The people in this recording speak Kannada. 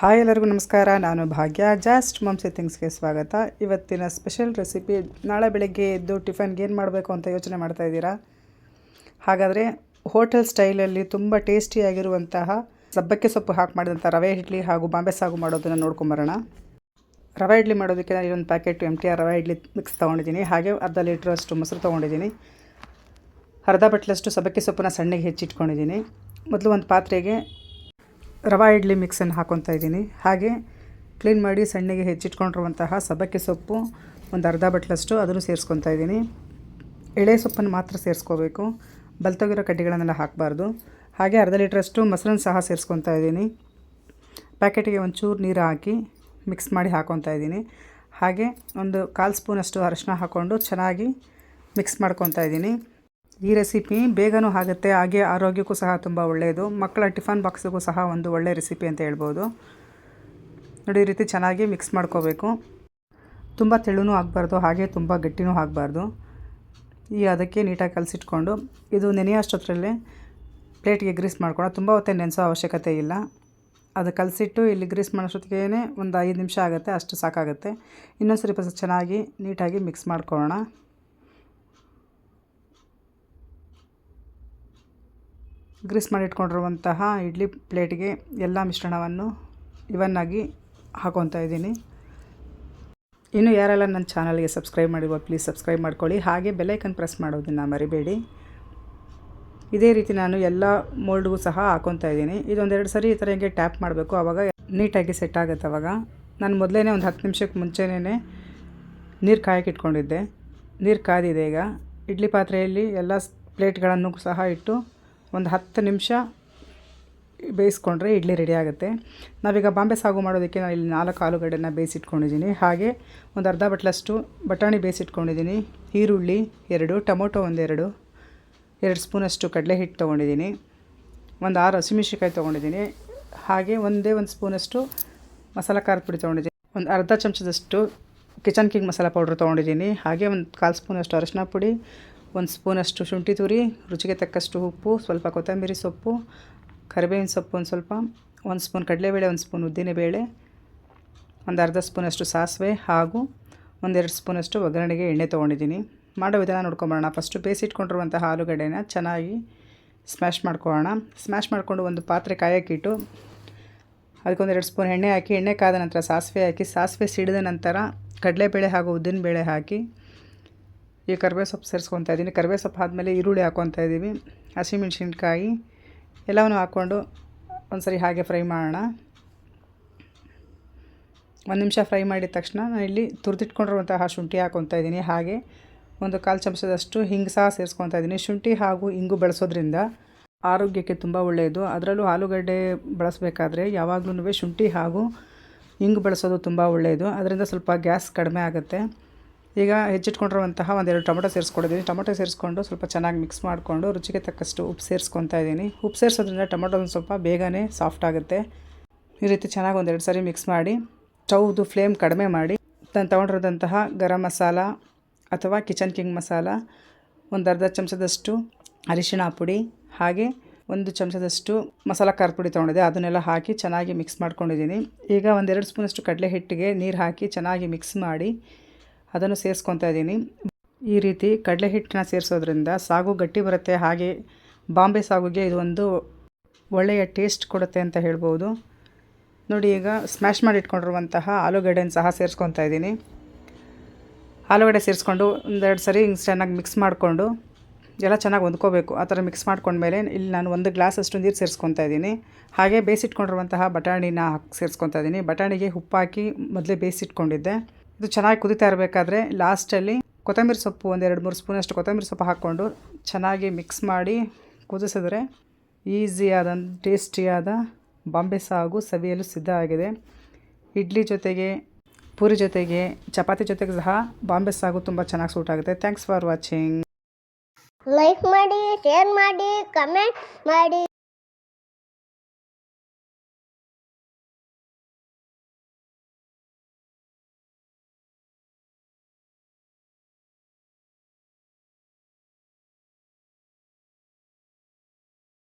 ಹಾಯ್ ಎಲ್ಲರಿಗೂ ನಮಸ್ಕಾರ. ನಾನು ಭಾಗ್ಯ. ಜಾಸ್ಟ್ ಮಂಸಿ ಥಿಂಗ್ಸ್ಗೆ ಸ್ವಾಗತ. ಇವತ್ತಿನ ಸ್ಪೆಷಲ್ ರೆಸಿಪಿ ನಾಳೆ ಬೆಳಗ್ಗೆ ಎದ್ದು ಟಿಫನ್ಗೆ ಏನು ಮಾಡಬೇಕು ಅಂತ ಯೋಚನೆ ಮಾಡ್ತಾ ಇದ್ದೀರಾ? ಹಾಗಾದರೆ ಹೋಟೆಲ್ ಸ್ಟೈಲಲ್ಲಿ ತುಂಬ ಟೇಸ್ಟಿಯಾಗಿರುವಂತಹ ಸಬ್ಬಕ್ಕೆ ಸೊಪ್ಪು ಹಾಕಿ ಮಾಡಿದಂಥ ರವೆ ಇಡ್ಲಿ ಹಾಗೂ ಬಾಂಬೆ ಸಾಗು ಮಾಡೋದನ್ನು ನೋಡ್ಕೊಂಬರೋಣ ರವೆ ಇಡ್ಲಿ ಮಾಡೋದಕ್ಕೆ ನಾನು ಒಂದು ಪ್ಯಾಕೆಟ್ ಎಂ ಟಿ ಆರ್ ರವೆ ಇಡ್ಲಿ ಮಿಕ್ಸ್ ತೊಗೊಂಡಿದ್ದೀನಿ. ಹಾಗೆ ಅರ್ಧ ಲೀಟ್ರಷ್ಟು ಮೊಸರು ತೊಗೊಂಡಿದ್ದೀನಿ. ಅರ್ಧ ಬಟ್ಲಷ್ಟು ಸಬ್ಬಕ್ಕೆ ಸೊಪ್ಪನ್ನ ಸಣ್ಣಗೆ ಹೆಚ್ಚಿಟ್ಕೊಂಡಿದ್ದೀನಿ. ಮೊದಲು ಒಂದು ಪಾತ್ರೆಗೆ ರವಾ ಇಡ್ಲಿ ಮಿಕ್ಸನ್ನು ಹಾಕೊತಾ ಇದ್ದೀನಿ. ಹಾಗೆ ಕ್ಲೀನ್ ಮಾಡಿ ಸಣ್ಣಗೆ ಹೆಚ್ಚಿಟ್ಕೊಂಡಿರುವಂತಹ ಸಬ್ಬಕ್ಕಿ ಸೊಪ್ಪು, ಒಂದು ಅರ್ಧ ಬಟ್ಲಷ್ಟು ಅದನ್ನು ಸೇರಿಸ್ಕೊತಾ ಇದ್ದೀನಿ. ಎಳೆ ಸೊಪ್ಪನ್ನು ಮಾತ್ರ ಸೇರಿಸ್ಕೋಬೇಕು. ಬಲ್ತೋಗಿರೋ ಕಡ್ಡಿಗಳನ್ನೆಲ್ಲ ಹಾಕಬಾರ್ದು. ಹಾಗೆ ಅರ್ಧ ಲೀಟ್ರಷ್ಟು ಮೊಸರನ್ನು ಸಹ ಸೇರಿಸ್ಕೊತಾ ಇದ್ದೀನಿ. ಪ್ಯಾಕೆಟಿಗೆ ಒಂಚೂರು ನೀರು ಹಾಕಿ ಮಿಕ್ಸ್ ಮಾಡಿ ಹಾಕೊತಾ ಇದ್ದೀನಿ. ಹಾಗೆ ಒಂದು ಕಾಲು ಸ್ಪೂನಷ್ಟು ಅರಶಿನ ಹಾಕ್ಕೊಂಡು ಚೆನ್ನಾಗಿ ಮಿಕ್ಸ್ ಮಾಡ್ಕೊತಾ ಇದ್ದೀನಿ. ಈ ರೆಸಿಪಿ ಬೇಗನೂ ಆಗುತ್ತೆ, ಹಾಗೆ ಆರೋಗ್ಯಕ್ಕೂ ಸಹ ತುಂಬ ಒಳ್ಳೆಯದು. ಮಕ್ಕಳ ಟಿಫನ್ ಬಾಕ್ಸಿಗೂ ಸಹ ಒಂದು ಒಳ್ಳೆಯ ರೆಸಿಪಿ ಅಂತ ಹೇಳ್ಬೋದು. ನೋಡಿ, ಈ ರೀತಿ ಚೆನ್ನಾಗಿ ಮಿಕ್ಸ್ ಮಾಡ್ಕೋಬೇಕು. ತುಂಬ ತೆಳುನೂ ಆಗಬಾರ್ದು, ಹಾಗೆ ತುಂಬ ಗಟ್ಟಿನೂ ಆಗಬಾರ್ದು. ಈ ಅದಕ್ಕೆ ನೀಟಾಗಿ ಕಲಸಿಟ್ಕೊಂಡು, ಇದು ನೆನೆಯೋಷ್ಟೊತ್ತರಲ್ಲೇ ಪ್ಲೇಟ್ಗೆ ಗ್ರೀಸ್ ಮಾಡ್ಕೊಳ್ಳೋ ತುಂಬ ಹೊತ್ತೆ ನೆನೆಸೋ ಅವಶ್ಯಕತೆ ಇಲ್ಲ. ಅದು ಕಲಸಿಟ್ಟು ಇಲ್ಲಿ ಗ್ರೀಸ್ ಮಾಡೋಷ್ಟೊತ್ತಿಗೆ ಒಂದು ಐದು ನಿಮಿಷ ಆಗುತ್ತೆ, ಅಷ್ಟು ಸಾಕಾಗುತ್ತೆ. ಇನ್ನೊಂದು ಸ್ವಲ್ಪ ಚೆನ್ನಾಗಿ ನೀಟಾಗಿ ಮಿಕ್ಸ್ ಮಾಡ್ಕೊಳ್ಳೋಣ. ಗ್ರೀಸ್ ಮಾಡಿಟ್ಕೊಂಡಿರುವಂತಹ ಇಡ್ಲಿ ಪ್ಲೇಟ್ಗೆ ಎಲ್ಲ ಮಿಶ್ರಣವನ್ನು ಇವನ್ನಾಗಿ ಹಾಕೊತಾ ಇದ್ದೀನಿ. ಇನ್ನು ಯಾರೆಲ್ಲ ನನ್ನ ಚಾನಲ್ಗೆ ಸಬ್ಸ್ಕ್ರೈಬ್ ಮಾಡಿರುವ ಪ್ಲೀಸ್ ಸಬ್ಸ್ಕ್ರೈಬ್ ಮಾಡ್ಕೊಳ್ಳಿ. ಹಾಗೆ ಬೆಲೈಕನ್ ಪ್ರೆಸ್ ಮಾಡೋದನ್ನು ಮರಿಬೇಡಿ. ಇದೇ ರೀತಿ ನಾನು ಎಲ್ಲ ಮೋಲ್ಡ್ಗೂ ಸಹ ಹಾಕೊತಾ ಇದ್ದೀನಿ. ಇದೊಂದೆರಡು ಸರಿ ಈ ಥರ ಹಿಂಗೆ ಟ್ಯಾಪ್ ಮಾಡಬೇಕು. ಆವಾಗ ನೀಟಾಗಿ ಸೆಟ್ ಆಗುತ್ತೆ ಅವಾಗ. ನಾನು ಮೊದಲೇ ಒಂದು ಹತ್ತು ನಿಮಿಷಕ್ಕೆ ಮುಂಚೆನೇ ನೀರು ಕಾಯಕ್ಕೆ ಇಟ್ಕೊಂಡಿದ್ದೆ. ನೀರು ಕಾದಿದೆ ಈಗ. ಇಡ್ಲಿ ಪಾತ್ರೆಯಲ್ಲಿ ಎಲ್ಲ ಪ್ಲೇಟ್ಗಳನ್ನು ಸಹ ಇಟ್ಟು ಒಂದು ಹತ್ತು ನಿಮಿಷ ಬೇಯಿಸ್ಕೊಂಡ್ರೆ ಇಡ್ಲಿ ರೆಡಿ ಆಗುತ್ತೆ. ನಾವೀಗ ಬಾಂಬೆ ಸಾಗು ಮಾಡೋದಕ್ಕೆ ನಾನು ಇಲ್ಲಿ ನಾಲ್ಕು ಆಲೂಗಡ್ಡೆನ ಬೇಯಿಸಿಟ್ಕೊಂಡಿದ್ದೀನಿ. ಹಾಗೆ ಒಂದು ಅರ್ಧ ಬಟ್ಲಷ್ಟು ಬಟಾಣಿ ಬೇಯಿಸಿಟ್ಕೊಂಡಿದ್ದೀನಿ. ಈರುಳ್ಳಿ ಎರಡು, ಟೊಮೊಟೊ ಒಂದೆರಡು, ಎರಡು ಸ್ಪೂನಷ್ಟು ಕಡಲೆ ಹಿಟ್ಟು ತೊಗೊಂಡಿದ್ದೀನಿ. ಒಂದು ಆರು ಹಸಿಮೆಣ್ಸಿಕಾಯಿ ತೊಗೊಂಡಿದ್ದೀನಿ. ಹಾಗೆ ಒಂದೇ ಒಂದು ಸ್ಪೂನಷ್ಟು ಮಸಾಲ ಖಾರದ ಪುಡಿ ತೊಗೊಂಡಿದ್ದೀನಿ. ಒಂದು ಅರ್ಧ ಚಮಚದಷ್ಟು ಕಿಚನ್ ಕಿಂಗ್ ಮಸಾಲ ಪೌಡ್ರ್ ತೊಗೊಂಡಿದ್ದೀನಿ. ಹಾಗೆ ಒಂದು ಕಾಲು ಸ್ಪೂನಷ್ಟು ಅರಶಿನ ಪುಡಿ ಒಂದು ಸ್ಪೂನಷ್ಟು ಶುಂಠಿ ತುರಿ, ರುಚಿಗೆ ತಕ್ಕಷ್ಟು ಉಪ್ಪು, ಸ್ವಲ್ಪ ಕೊತ್ತಂಬರಿ ಸೊಪ್ಪು, ಕರಿಬೇವಿನ ಸೊಪ್ಪು ಒಂದು ಸ್ವಲ್ಪ, ಒಂದು ಸ್ಪೂನ್ ಕಡಲೆಬೇಳೆ, ಒಂದು ಸ್ಪೂನ್ ಉದ್ದಿನಬೇಳೆ, ಒಂದು ಅರ್ಧ ಸ್ಪೂನಷ್ಟು ಸಾಸಿವೆ ಹಾಗೂ ಒಂದೆರಡು ಸ್ಪೂನಷ್ಟು ಒಗ್ಗರಣೆಗೆ ಎಣ್ಣೆ ತೊಗೊಂಡಿದ್ದೀನಿ. ಮಾಡೋ ವಿಧಾನ ನೋಡ್ಕೊಂಬರೋಣ. ಫಸ್ಟು ಬೇಯಿಸಿಟ್ಕೊಂಡಿರುವಂತಹ ಆಲೂಗಡ್ಡೆನ ಚೆನ್ನಾಗಿ ಸ್ಮ್ಯಾಶ್ ಮಾಡ್ಕೊಳ್ಳೋಣ. ಸ್ಮ್ಯಾಶ್ ಮಾಡಿಕೊಂಡು ಒಂದು ಪಾತ್ರೆ ಕಾಯಕ್ಕಿಟ್ಟು ಅದಕ್ಕೊಂದೆರಡು ಸ್ಪೂನ್ ಎಣ್ಣೆ ಹಾಕಿ, ಎಣ್ಣೆ ಕಾದ ನಂತರ ಸಾಸಿವೆ ಹಾಕಿ, ಸಾಸಿವೆ ಸಿಡಿದ ನಂತರ ಕಡಲೆಬೇಳೆ ಹಾಗೂ ಉದ್ದಿನಬೇಳೆ ಹಾಕಿ ಈ ಕರಿಬೇವು ಸೊಪ್ಪು ಸೇರಿಸ್ಕೊತಾ ಇದ್ದೀನಿ. ಕರಿಬೇವು ಸೊಪ್ಪು ಆದಮೇಲೆ ಈರುಳ್ಳಿ ಹಾಕ್ಕೊತಾ ಇದ್ದೀವಿ. ಹಸಿಮೆಣ್ಸಿನ್ಕಾಯಿ ಎಲ್ಲವನ್ನು ಹಾಕ್ಕೊಂಡು ಒಂದು ಸರಿ ಹಾಗೆ ಫ್ರೈ ಮಾಡೋಣ. ಒಂದು ನಿಮಿಷ ಫ್ರೈ ಮಾಡಿದ ತಕ್ಷಣ ನಾನು ಇಲ್ಲಿ ತುರಿದಿಟ್ಕೊಂಡಿರುವಂತಹ ಶುಂಠಿ ಹಾಕ್ಕೊತಾ ಇದ್ದೀನಿ. ಹಾಗೆ ಒಂದು ಕಾಲು ಚಮಚದಷ್ಟು ಹಿಂಗೆ ಸಹ ಸೇರಿಸ್ಕೊತಾ ಇದ್ದೀನಿ. ಶುಂಠಿ ಹಾಗೂ ಹಿಂಗು ಬೆಳೆಸೋದ್ರಿಂದ ಆರೋಗ್ಯಕ್ಕೆ ತುಂಬ ಒಳ್ಳೆಯದು. ಅದರಲ್ಲೂ ಆಲೂಗಡ್ಡೆ ಬಳಸಬೇಕಾದ್ರೆ ಯಾವಾಗಲೂ ಶುಂಠಿ ಹಾಗೂ ಇಂಗು ಬಳಸೋದು ತುಂಬ ಒಳ್ಳೆಯದು. ಅದರಿಂದ ಸ್ವಲ್ಪ ಗ್ಯಾಸ್ ಕಡಿಮೆ ಆಗುತ್ತೆ. ಈಗ ಹೆಚ್ಚಿಟ್ಕೊಂಡಿರುವಂತಹ ಒಂದೆರಡು ಟೊಮೊಟೊ ಸೇರಿಸ್ಕೊಂಡಿದ್ದೀನಿ. ಟೊಮೊಟೊ ಸೇರಿಸ್ಕೊಂಡು ಸ್ವಲ್ಪ ಚೆನ್ನಾಗಿ ಮಿಕ್ಸ್ ಮಾಡಿಕೊಂಡು ರುಚಿಗೆ ತಕ್ಕಷ್ಟು ಉಪ್ಪು ಸೇರಿಸ್ಕೊತಾ ಇದ್ದೀನಿ. ಉಪ್ಪು ಸೇರಿಸೋದ್ರಿಂದ ಟೊಮೊಟೊ ಒಂದು ಸ್ವಲ್ಪ ಬೇಗನೆ ಸಾಫ್ಟ್ ಆಗುತ್ತೆ. ಈ ರೀತಿ ಚೆನ್ನಾಗಿ ಒಂದೆರಡು ಸರಿ ಮಿಕ್ಸ್ ಮಾಡಿ ಸ್ಟೌದು ಫ್ಲೇಮ್ ಕಡಿಮೆ ಮಾಡಿ, ನಾನು ತೊಗೊಂಡಿರೋದಂತಹ ಗರಂ ಮಸಾಲ ಅಥವಾ ಕಿಚನ್ ಕಿಂಗ್ ಮಸಾಲ, ಒಂದು ಅರ್ಧ ಚಮಚದಷ್ಟು ಅರಿಶಿಣ ಪುಡಿ, ಹಾಗೆ ಒಂದು ಚಮಚದಷ್ಟು ಮಸಾಲ ಖಾರ ಪುಡಿ ತೊಗೊಂಡಿದ್ದೆ. ಅದನ್ನೆಲ್ಲ ಹಾಕಿ ಚೆನ್ನಾಗಿ ಮಿಕ್ಸ್ ಮಾಡ್ಕೊಂಡಿದ್ದೀನಿ. ಈಗ ಒಂದೆರಡು ಸ್ಪೂನಷ್ಟು ಕಡಲೆ ಹಿಟ್ಟಿಗೆ ನೀರು ಹಾಕಿ ಚೆನ್ನಾಗಿ ಮಿಕ್ಸ್ ಮಾಡಿ ಅದನ್ನು ಸೇರಿಸ್ಕೊತಾ ಇದ್ದೀನಿ. ಈ ರೀತಿ ಕಡಲೆ ಹಿಟ್ಟನ್ನ ಸೇರಿಸೋದ್ರಿಂದ ಸಾಗು ಗಟ್ಟಿ ಬರುತ್ತೆ. ಹಾಗೆ ಬಾಂಬೆ ಸಾಗುಗೆ ಇದೊಂದು ಒಳ್ಳೆಯ ಟೇಸ್ಟ್ ಕೊಡುತ್ತೆ ಅಂತ ಹೇಳ್ಬೋದು. ನೋಡಿ, ಈಗ ಸ್ಮ್ಯಾಶ್ ಮಾಡಿ ಇಟ್ಕೊಂಡಿರುವಂತಹ ಆಲೂಗಡ್ಡೆನ ಸಹ ಸೇರಿಸ್ಕೊತಾ ಇದ್ದೀನಿ. ಆಲೂಗಡ್ಡೆ ಸೇರಿಸ್ಕೊಂಡು ಒಂದೆರಡು ಸರಿ ಹಿಂಗೆ ಚೆನ್ನಾಗಿ ಮಿಕ್ಸ್ ಮಾಡಿಕೊಂಡು ಎಲ್ಲ ಚೆನ್ನಾಗಿ ಹೊಂದ್ಕೋಬೇಕು. ಆ ಥರ ಮಿಕ್ಸ್ ಮಾಡ್ಕೊಂಡ್ಮೇಲೆ ಇಲ್ಲಿ ನಾನು ಒಂದು ಗ್ಲಾಸ್ ಅಷ್ಟು ನೀರು ಸೇರಿಸ್ಕೊತಾ ಇದ್ದೀನಿ. ಹಾಗೆ ಬೇಯಿಸಿಟ್ಕೊಂಡಿರುವಂತಹ ಬಟಾಣಿನ ಹಾಕಿ ಸೇರಿಸ್ಕೊತಾ ಇದ್ದೀನಿ. ಬಟಾಣಿಗೆ ಉಪ್ಪು ಹಾಕಿ ಮೊದಲೇ ಬೇಯಿಸಿಟ್ಕೊಂಡಿದ್ದೆ. ಇದು ಚೆನ್ನಾಗಿ ಕುದಿತಾ ಇರಬೇಕಾದ್ರೆ ಲಾಸ್ಟಲ್ಲಿ ಕೊತ್ತಂಬರಿ ಸೊಪ್ಪು ಒಂದು ಎರಡು ಮೂರು ಸ್ಪೂನಷ್ಟು ಕೊತ್ತಂಬರಿ ಸೊಪ್ಪು ಹಾಕ್ಕೊಂಡು ಚೆನ್ನಾಗಿ ಮಿಕ್ಸ್ ಮಾಡಿ ಕುದಿಸಿದ್ರೆ ಈಸಿಯಾದ, ಟೇಸ್ಟಿಯಾದ ಬಾಂಬೆ ಸಾಗು ಸವಿಯಲು ಸಿದ್ಧ ಆಗಿದೆ. ಇಡ್ಲಿ ಜೊತೆಗೆ, ಪೂರಿ ಜೊತೆಗೆ, ಚಪಾತಿ ಜೊತೆಗೆ ಸಹ ಬಾಂಬೆ ಸಾಗು ತುಂಬ ಚೆನ್ನಾಗಿ ಸೂಟ್ ಆಗುತ್ತೆ. ಥ್ಯಾಂಕ್ಸ್ ಫಾರ್ ವಾಚಿಂಗ್ ಲೈಕ್ ಮಾಡಿ ಶೇರ್ ಮಾಡಿ ಕಮೆಂಟ್ ಮಾಡಿ.